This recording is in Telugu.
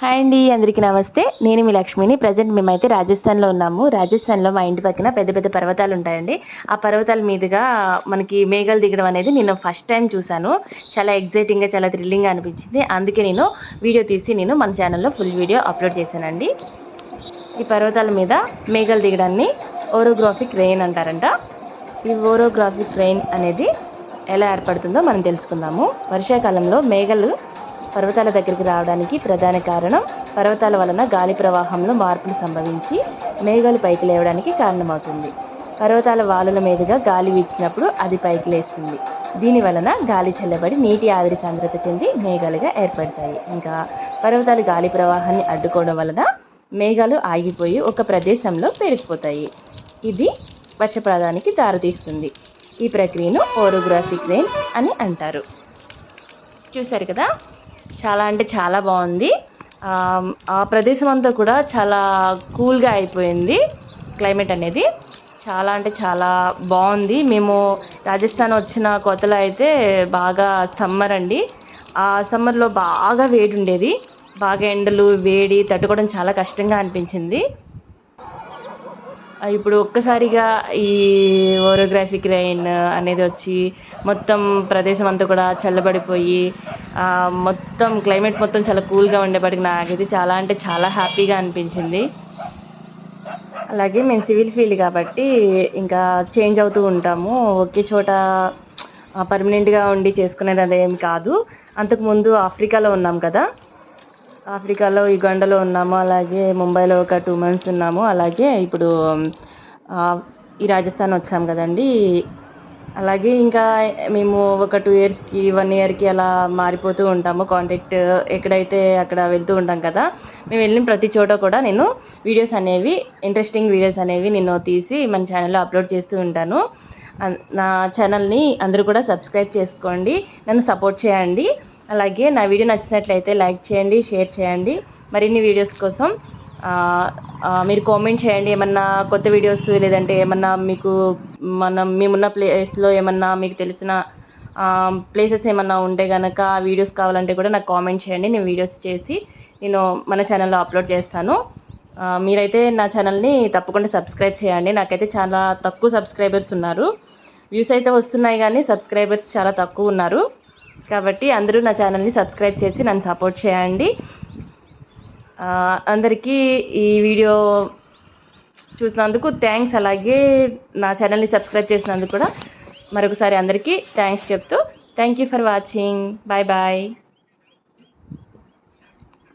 హాయ్ అండి అందరికీ నమస్తే. నేను మీ లక్ష్మిని. ప్రజెంట్ మేమైతే రాజస్థాన్లో ఉన్నాము. రాజస్థాన్లో మా ఇంటి పక్కన పెద్ద పెద్ద పర్వతాలు ఉంటాయండి. ఆ పర్వతాల మీదుగా మనకి మేఘాలు దిగడం అనేది నేను ఫస్ట్ టైం చూశాను. చాలా ఎగ్జైటింగ్గా చాలా థ్రిల్లింగ్గా అనిపించింది. అందుకే నేను వీడియో తీసి నేను మన ఛానల్లో ఫుల్ వీడియో అప్లోడ్ చేశానండి. ఈ పర్వతాల మీద మేఘాలు దిగడాన్ని ఓరోగ్రాఫిక్ రెయిన్ అంటారంట. ఈ ఓరోగ్రాఫిక్ రెయిన్ అనేది ఎలా ఏర్పడుతుందో మనం తెలుసుకుందాము. వర్షాకాలంలో మేఘాలు పర్వతాల దగ్గరికి రావడానికి ప్రధాన కారణం పర్వతాల వలన గాలి ప్రవాహంలో మార్పులు సంభవించి మేఘాలు పైకి లేవడానికి కారణమవుతుంది. పర్వతాల వాలుల మీదుగా గాలి వీచినప్పుడు అది పైకి లేస్తుంది. దీని వలన గాలి చల్లబడి నీటి ఆవిరి సాంద్రత చెంది మేఘాలుగా ఏర్పడతాయి. ఇంకా పర్వతాలు గాలి ప్రవాహాన్ని అడ్డుకోవడం వలన మేఘాలు ఆగిపోయి ఒక ప్రదేశంలో పెరిగిపోతాయి ఇది వర్షప్రదానికి దారితీస్తుంది ఈ ప్రక్రియను ఓరోగ్రాఫిక్ రెయిన్ అని అంటారు. చూశారు కదా? చాలా అంటే చాలా బాగుంది. ఆ, ప్రదేశం అంతా కూడా చాలా కూల్గా అయిపోయింది క్లైమేట్ అనేది. చాలా అంటే చాలా బాగుంది. మేము రాజస్థాన్ వచ్చిన కొత్తలో అయితే బాగా సమ్మర్ అండి. ఆ సమ్మర్లో బాగా వేడి ఉండేది. బాగా ఎండలు వేడి తట్టుకోవడం చాలా కష్టంగా అనిపించింది. ఇప్పుడు ఒక్కసారిగా ఈ ఓరోగ్రాఫిక్ రైన్ అనేది వచ్చి మొత్తం ప్రదేశం అంతా కూడా చల్లబడిపోయి మొత్తం క్లైమేట్ మొత్తం చాలా కూల్గా ఉండేప్పటికి నాకైతే చాలా అంటే చాలా హ్యాపీగా అనిపించింది. అలాగే మేము సివిల్ ఫీల్డ్ కాబట్టి ఇంకా చేంజ్ అవుతూ ఉంటాము. ఒకే చోట పర్మనెంట్గా ఉండి చేసుకునేది అదేం కాదు. అంతకుముందు ఆఫ్రికాలో ఉన్నాం కదా. ఆఫ్రికాలో యుగండలో ఉన్నాము. అలాగే ముంబైలో ఒక టూ మంత్స్ ఉన్నాము. అలాగే ఇప్పుడు ఈ రాజస్థాన్ వచ్చాం కదండి. అలాగే ఇంకా మేము ఒక టూ ఇయర్స్కి వన్ ఇయర్కి అలా మారిపోతూ ఉంటాము. కాంటాక్ట్ ఎక్కడైతే అక్కడ వెళ్తూ ఉంటాం కదా మేము వెళ్ళిన ప్రతి చోట కూడా నేను వీడియోస్ అనేవి ఇంట్రెస్టింగ్ వీడియోస్ అనేవి నేను తీసి మన ఛానల్లో అప్లోడ్ చేస్తూ ఉంటాను. అన్- నా ఛానల్ని అందరూ కూడా సబ్స్క్రైబ్ చేసుకోండి. నన్ను సపోర్ట్ చేయండి. అలాగే నా వీడియో నచ్చినట్లయితే లైక్ చేయండి షేర్ చేయండి. మరిన్ని వీడియోస్ కోసం మీరు కామెంట్ చేయండి. ఏమన్నా కొత్త వీడియోస్ లేదంటే ఏమన్నా మీకు మనం మేమున్న ప్లేస్లో ఏమన్నా మీకు తెలిసిన ప్లేసెస్ ఏమన్నా ఉంటే కనుక వీడియోస్ కావాలంటే కూడా నాకు కామెంట్ చేయండి. నేను వీడియోస్ చేసి నేను మన ఛానల్లో అప్లోడ్ చేస్తాను. మీరైతే నా ఛానల్ని తప్పకుండా సబ్స్క్రైబ్ చేయండి. నాకైతే చాలా తక్కువ సబ్స్క్రైబర్స్ ఉన్నారు. వ్యూస్ అయితే వస్తున్నాయి కానీ సబ్స్క్రైబర్స్ చాలా తక్కువ ఉన్నారు. కాబట్టి అందరూ నా ఛానల్ని సబ్స్క్రైబ్ చేసి నన్ను సపోర్ట్ చేయండి. అందరికీ ఈ వీడియో చూసినందుకు థ్యాంక్స్ అలాగే నా ఛానల్ని సబ్స్క్రైబ్ చేసినందుకు కూడా మరొకసారి అందరికీ థ్యాంక్స్ చెప్తూ thank you for watching bye bye